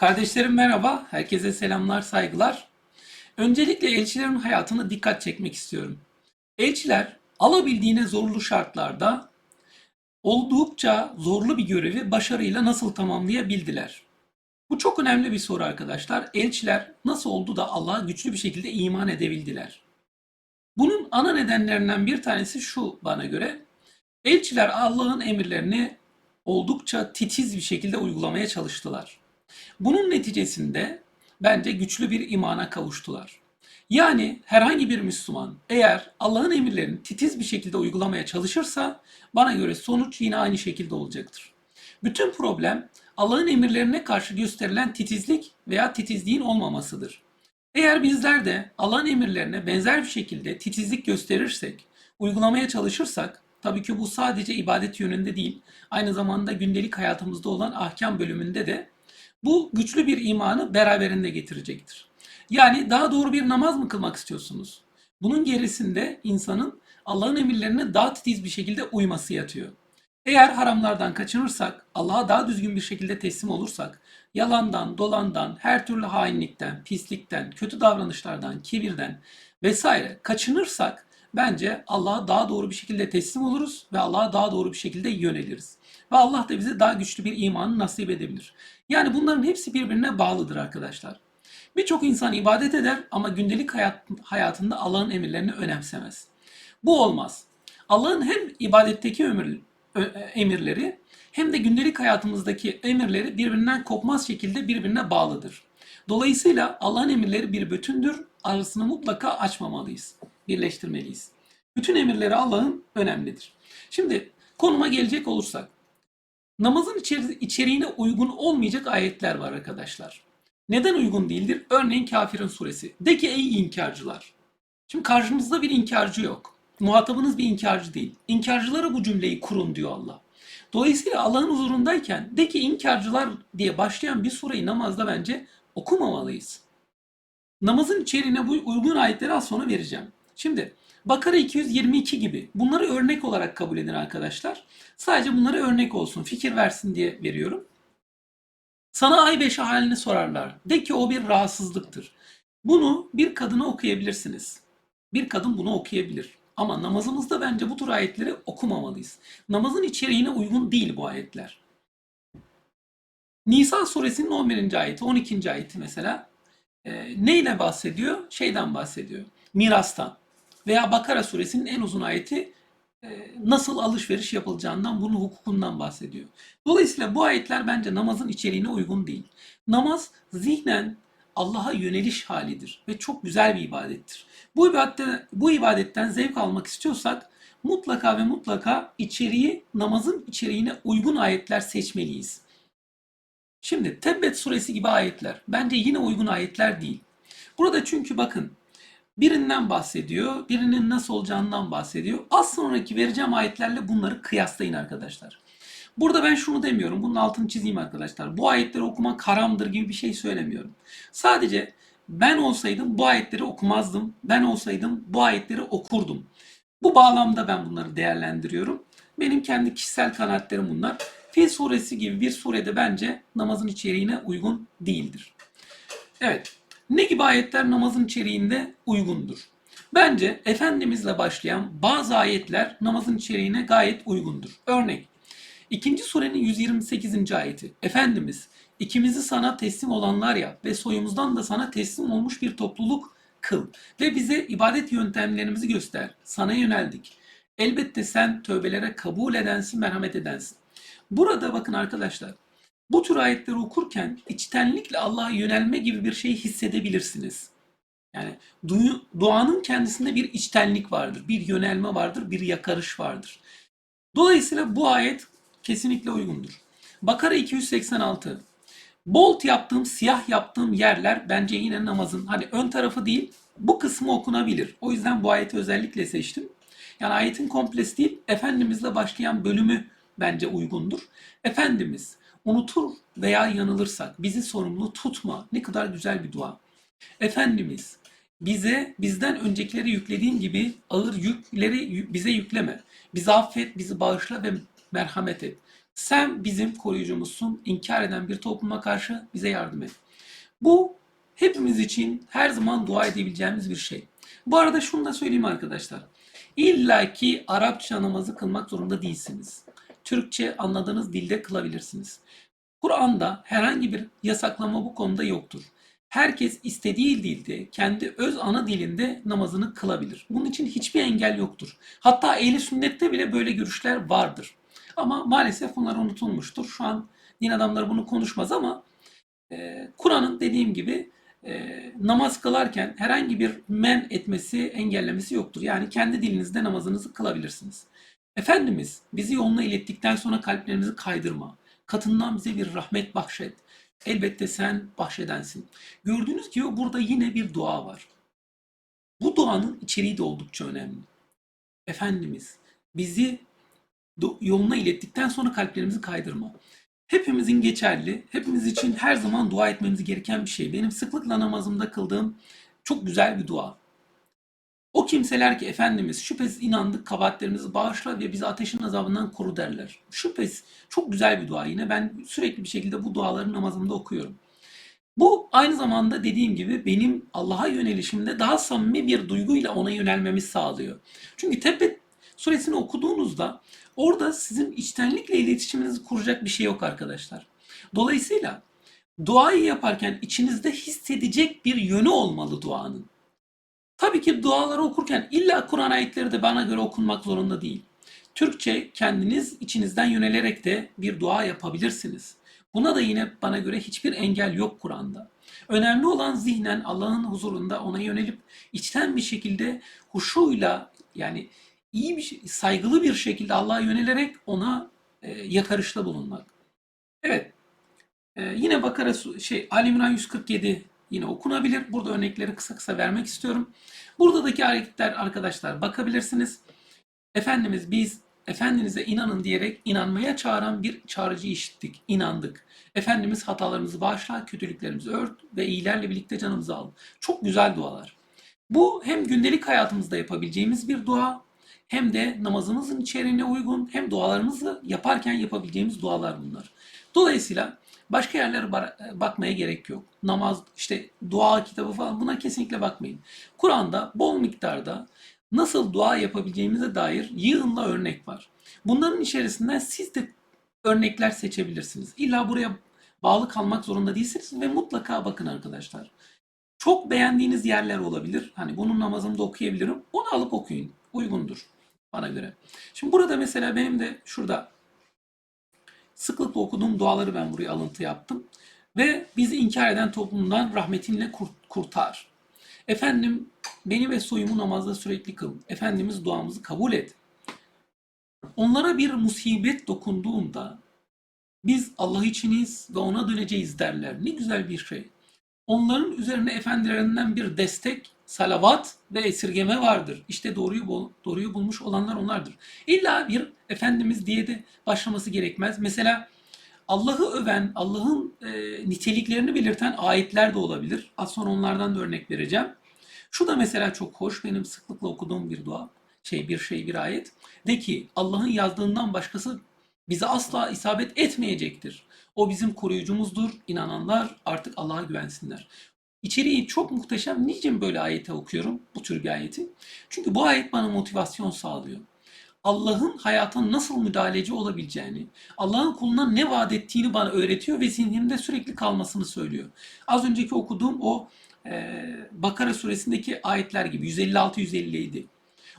Kardeşlerim merhaba, herkese selamlar, saygılar. Öncelikle elçilerin hayatına dikkat çekmek istiyorum. Elçiler alabildiğine zorlu şartlarda oldukça zorlu bir görevi başarıyla nasıl tamamlayabildiler? Bu çok önemli bir soru arkadaşlar. Elçiler nasıl oldu da Allah'a güçlü bir şekilde iman edebildiler? Bunun ana nedenlerinden bir tanesi şu bana göre. Elçiler Allah'ın emirlerini oldukça titiz bir şekilde uygulamaya çalıştılar. Bunun neticesinde bence güçlü bir imana kavuştular. Yani herhangi bir Müslüman eğer Allah'ın emirlerini titiz bir şekilde uygulamaya çalışırsa bana göre sonuç yine aynı şekilde olacaktır. Bütün problem Allah'ın emirlerine karşı gösterilen titizlik veya titizliğin olmamasıdır. Eğer bizler de Allah'ın emirlerine benzer bir şekilde titizlik gösterirsek, uygulamaya çalışırsak, tabii ki bu sadece ibadet yönünde değil, aynı zamanda gündelik hayatımızda olan ahkam bölümünde de bu güçlü bir imanı beraberinde getirecektir. Yani daha doğru bir namaz mı kılmak istiyorsunuz? Bunun gerisinde insanın Allah'ın emirlerine daha titiz bir şekilde uyması yatıyor. Eğer haramlardan kaçınırsak, Allah'a daha düzgün bir şekilde teslim olursak, yalandan, dolandan, her türlü hainlikten, pislikten, kötü davranışlardan, kibirden vesaire kaçınırsak bence Allah'a daha doğru bir şekilde teslim oluruz ve Allah'a daha doğru bir şekilde yöneliriz. Ve Allah da bize daha güçlü bir imanı nasip edebilir. Yani bunların hepsi birbirine bağlıdır arkadaşlar. Birçok insan ibadet eder ama gündelik hayat, hayatında Allah'ın emirlerini önemsemez. Bu olmaz. Allah'ın hem ibadetteki ömür, ö- emirleri hem de gündelik hayatımızdaki emirleri birbirinden kopmaz şekilde birbirine bağlıdır. Dolayısıyla Allah'ın emirleri bir bütündür. Arasını mutlaka açmamalıyız. Birleştirmeliyiz. Bütün emirleri Allah'ın önemlidir. Şimdi konuma gelecek olursak. Namazın içeri- içeriğine uygun olmayacak ayetler var arkadaşlar. Neden uygun değildir? Örneğin Kafirin suresi. De ki ey inkarcılar. Şimdi karşınızda bir inkarcı yok. Muhatabınız bir inkarcı değil. İnkarcılara bu cümleyi kurun diyor Allah. Dolayısıyla Allah'ın huzurundayken de ki inkarcılar diye başlayan bir sureyi namazda bence okumamalıyız. Namazın içeriğine bu uygun ayetleri az sonra vereceğim. Şimdi Bakara 222 gibi bunları örnek olarak kabul edin arkadaşlar. Sadece bunları örnek olsun, fikir versin diye veriyorum. Sana ay beşi halini sorarlar. De ki o bir rahatsızlıktır. Bunu bir kadına okuyabilirsiniz. Bir kadın bunu okuyabilir. Ama namazımızda bence bu tür ayetleri okumamalıyız. Namazın içeriğine uygun değil bu ayetler. Nisa suresinin 11. ayeti, 12. ayeti mesela e, neyle bahsediyor? Şeyden bahsediyor. Mirastan. Veya Bakara suresinin en uzun ayeti e, nasıl alışveriş yapılacağından, bunun hukukundan bahsediyor. Dolayısıyla bu ayetler bence namazın içeriğine uygun değil. Namaz zihnen Allah'a yöneliş halidir ve çok güzel bir ibadettir. Bu ibadette, bu ibadetten zevk almak istiyorsak mutlaka ve mutlaka içeriği namazın içeriğine uygun ayetler seçmeliyiz. Şimdi Tebbet suresi gibi ayetler bence yine uygun ayetler değil. Burada çünkü bakın birinden bahsediyor, birinin nasıl olacağından bahsediyor. Az sonraki vereceğim ayetlerle bunları kıyaslayın arkadaşlar. Burada ben şunu demiyorum, bunun altını çizeyim arkadaşlar. Bu ayetleri okumak haramdır gibi bir şey söylemiyorum. Sadece ben olsaydım bu ayetleri okumazdım. Ben olsaydım bu ayetleri okurdum. Bu bağlamda ben bunları değerlendiriyorum. Benim kendi kişisel kanaatlerim bunlar. Fil suresi gibi bir surede bence namazın içeriğine uygun değildir. Evet, ne gibi ayetler namazın içeriğinde uygundur? Bence Efendimizle başlayan bazı ayetler namazın içeriğine gayet uygundur. Örnek, ikinci surenin 128. ayeti. Efendimiz, ikimizi sana teslim olanlar yap ve soyumuzdan da sana teslim olmuş bir topluluk kıl ve bize ibadet yöntemlerimizi göster. Sana yöneldik. Elbette sen tövbelere kabul edensin, merhamet edensin. Burada bakın arkadaşlar, bu tür ayetleri okurken içtenlikle Allah'a yönelme gibi bir şey hissedebilirsiniz. Yani duyu, duanın kendisinde bir içtenlik vardır, bir yönelme vardır, bir yakarış vardır. Dolayısıyla bu ayet kesinlikle uygundur. Bakara 286. Bolt yaptığım, siyah yaptığım yerler bence yine namazın hani ön tarafı değil, bu kısmı okunabilir. O yüzden bu ayeti özellikle seçtim. Yani ayetin komplesi değil, Efendimizle başlayan bölümü bence uygundur. Efendimiz unutur veya yanılırsak bizi sorumlu tutma. Ne kadar güzel bir dua. Efendimiz bize bizden öncekileri yüklediğin gibi ağır yükleri bize yükleme. Bizi affet, bizi bağışla ve merhamet et. Sen bizim koruyucumuzsun. İnkar eden bir topluma karşı bize yardım et. Bu hepimiz için her zaman dua edebileceğimiz bir şey. Bu arada şunu da söyleyeyim arkadaşlar. İlla ki Arapça namazı kılmak zorunda değilsiniz. Türkçe anladığınız dilde kılabilirsiniz. Kur'an'da herhangi bir yasaklama bu konuda yoktur. Herkes istediği dilde, kendi öz ana dilinde namazını kılabilir. Bunun için hiçbir engel yoktur. Hatta ehli sünnette bile böyle görüşler vardır. Ama maalesef bunlar unutulmuştur. Şu an din adamları bunu konuşmaz ama e, Kur'an'ın dediğim gibi e, namaz kılarken herhangi bir men etmesi, engellemesi yoktur. Yani kendi dilinizde namazınızı kılabilirsiniz. Efendimiz bizi yoluna ilettikten sonra kalplerimizi kaydırma. Katından bize bir rahmet bahşet. Elbette sen bahşedensin. Gördüğünüz gibi burada yine bir dua var. Bu duanın içeriği de oldukça önemli. Efendimiz bizi yoluna ilettikten sonra kalplerimizi kaydırma. Hepimizin geçerli, hepimiz için her zaman dua etmemiz gereken bir şey. Benim sıklıkla namazımda kıldığım çok güzel bir dua. O kimseler ki Efendimiz şüphesiz inandık kabahatlerimizi bağışla ve bizi ateşin azabından koru derler. Şüphesiz çok güzel bir dua yine ben sürekli bir şekilde bu duaları namazımda okuyorum. Bu aynı zamanda dediğim gibi benim Allah'a yönelişimde daha samimi bir duyguyla ona yönelmemi sağlıyor. Çünkü Tebbet suresini okuduğunuzda orada sizin içtenlikle iletişiminizi kuracak bir şey yok arkadaşlar. Dolayısıyla duayı yaparken içinizde hissedecek bir yönü olmalı duanın. Tabii ki duaları okurken illa Kur'an ayetleri de bana göre okunmak zorunda değil. Türkçe kendiniz içinizden yönelerek de bir dua yapabilirsiniz. Buna da yine bana göre hiçbir engel yok Kur'an'da. Önemli olan zihnen Allah'ın huzurunda ona yönelip içten bir şekilde huşuyla yani iyi bir şey- saygılı bir şekilde Allah'a yönelerek ona e, yakarışta bulunmak. Evet. e, yine Bakara şey Ali İmran 147 yine okunabilir. Burada örnekleri kısa kısa vermek istiyorum. Buradaki hareketler arkadaşlar bakabilirsiniz. Efendimiz biz Efendiniz'e inanın diyerek inanmaya çağıran bir çağrıcı işittik. inandık. Efendimiz hatalarımızı bağışla, kötülüklerimizi ört ve iyilerle birlikte canımızı al. Çok güzel dualar. Bu hem gündelik hayatımızda yapabileceğimiz bir dua hem de namazımızın içeriğine uygun hem dualarımızı yaparken yapabileceğimiz dualar bunlar. Dolayısıyla başka yerlere ba- bakmaya gerek yok. Namaz, işte dua kitabı falan buna kesinlikle bakmayın. Kur'an'da bol miktarda nasıl dua yapabileceğimize dair yığınla örnek var. Bunların içerisinden siz de örnekler seçebilirsiniz. İlla buraya bağlı kalmak zorunda değilsiniz ve mutlaka bakın arkadaşlar. Çok beğendiğiniz yerler olabilir. Hani bunun namazımda okuyabilirim. Onu alıp okuyun. Uygundur bana göre. Şimdi burada mesela benim de şurada sıklıkla okuduğum duaları ben buraya alıntı yaptım. Ve bizi inkar eden toplumdan rahmetinle kurt- kurtar. Efendim beni ve soyumu namazda sürekli kıl. Efendimiz duamızı kabul et. Onlara bir musibet dokunduğunda biz Allah içiniz ve ona döneceğiz derler. Ne güzel bir şey. Onların üzerine efendilerinden bir destek, salavat ve esirgeme vardır. İşte doğruyu bul- doğruyu bulmuş olanlar onlardır. İlla bir efendimiz diye de başlaması gerekmez. Mesela Allah'ı öven, Allah'ın e, niteliklerini belirten ayetler de olabilir. Az sonra onlardan da örnek vereceğim. Şu da mesela çok hoş. Benim sıklıkla okuduğum bir dua. Şey bir şey bir ayet. De ki Allah'ın yazdığından başkası bize asla isabet etmeyecektir. O bizim koruyucumuzdur. İnananlar artık Allah'a güvensinler. İçeriği çok muhteşem. Niçin böyle ayete okuyorum? Bu tür bir ayeti. Çünkü bu ayet bana motivasyon sağlıyor. Allah'ın hayata nasıl müdahaleci olabileceğini, Allah'ın kuluna ne vaat ettiğini bana öğretiyor ve zihnimde sürekli kalmasını söylüyor. Az önceki okuduğum o e, Bakara suresindeki ayetler gibi 156-157.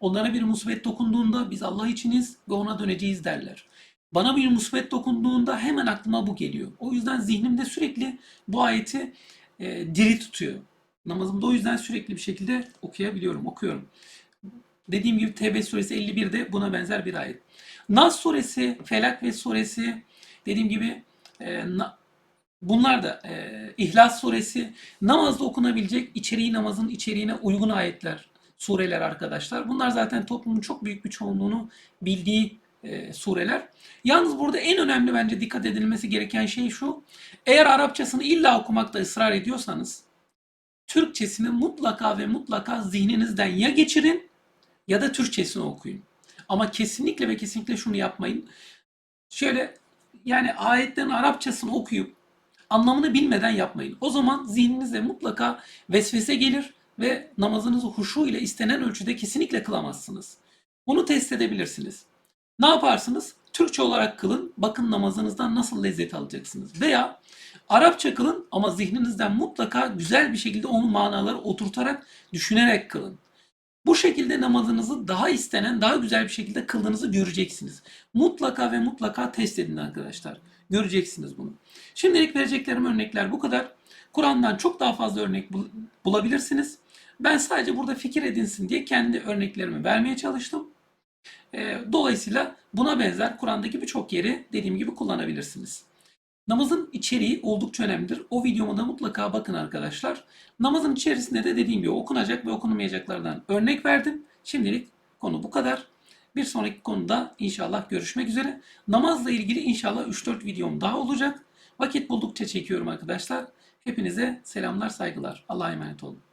Onlara bir musibet dokunduğunda biz Allah içiniz ve ona döneceğiz derler. Bana bir musibet dokunduğunda hemen aklıma bu geliyor. O yüzden zihnimde sürekli bu ayeti e, diri tutuyor. Namazımda o yüzden sürekli bir şekilde okuyabiliyorum, okuyorum. Dediğim gibi Tevbe suresi 51'de buna benzer bir ayet. Nas suresi, Felak ve suresi dediğim gibi e, na- bunlar da e, İhlas suresi namazda okunabilecek içeriği namazın içeriğine uygun ayetler, sureler arkadaşlar. Bunlar zaten toplumun çok büyük bir çoğunluğunu bildiği e, sureler. Yalnız burada en önemli bence dikkat edilmesi gereken şey şu. Eğer Arapçasını illa okumakta ısrar ediyorsanız Türkçesini mutlaka ve mutlaka zihninizden ya geçirin ya da Türkçesini okuyun. Ama kesinlikle ve kesinlikle şunu yapmayın. Şöyle yani ayetlerin Arapçasını okuyup anlamını bilmeden yapmayın. O zaman zihninize mutlaka vesvese gelir ve namazınızı huşu ile istenen ölçüde kesinlikle kılamazsınız. Bunu test edebilirsiniz. Ne yaparsınız? Türkçe olarak kılın. Bakın namazınızdan nasıl lezzet alacaksınız. Veya Arapça kılın ama zihninizden mutlaka güzel bir şekilde onun manaları oturtarak, düşünerek kılın. Bu şekilde namazınızı daha istenen, daha güzel bir şekilde kıldığınızı göreceksiniz. Mutlaka ve mutlaka test edin arkadaşlar. Göreceksiniz bunu. Şimdilik vereceklerim örnekler bu kadar. Kur'an'dan çok daha fazla örnek bul- bulabilirsiniz. Ben sadece burada fikir edinsin diye kendi örneklerimi vermeye çalıştım. Ee, Dolayısıyla buna benzer Kur'an'daki birçok yeri dediğim gibi kullanabilirsiniz. Namazın içeriği oldukça önemlidir. O videoma da mutlaka bakın arkadaşlar. Namazın içerisinde de dediğim gibi okunacak ve okunmayacaklardan örnek verdim. Şimdilik konu bu kadar. Bir sonraki konuda inşallah görüşmek üzere. Namazla ilgili inşallah 3-4 videom daha olacak. Vakit buldukça çekiyorum arkadaşlar. Hepinize selamlar, saygılar. Allah'a emanet olun.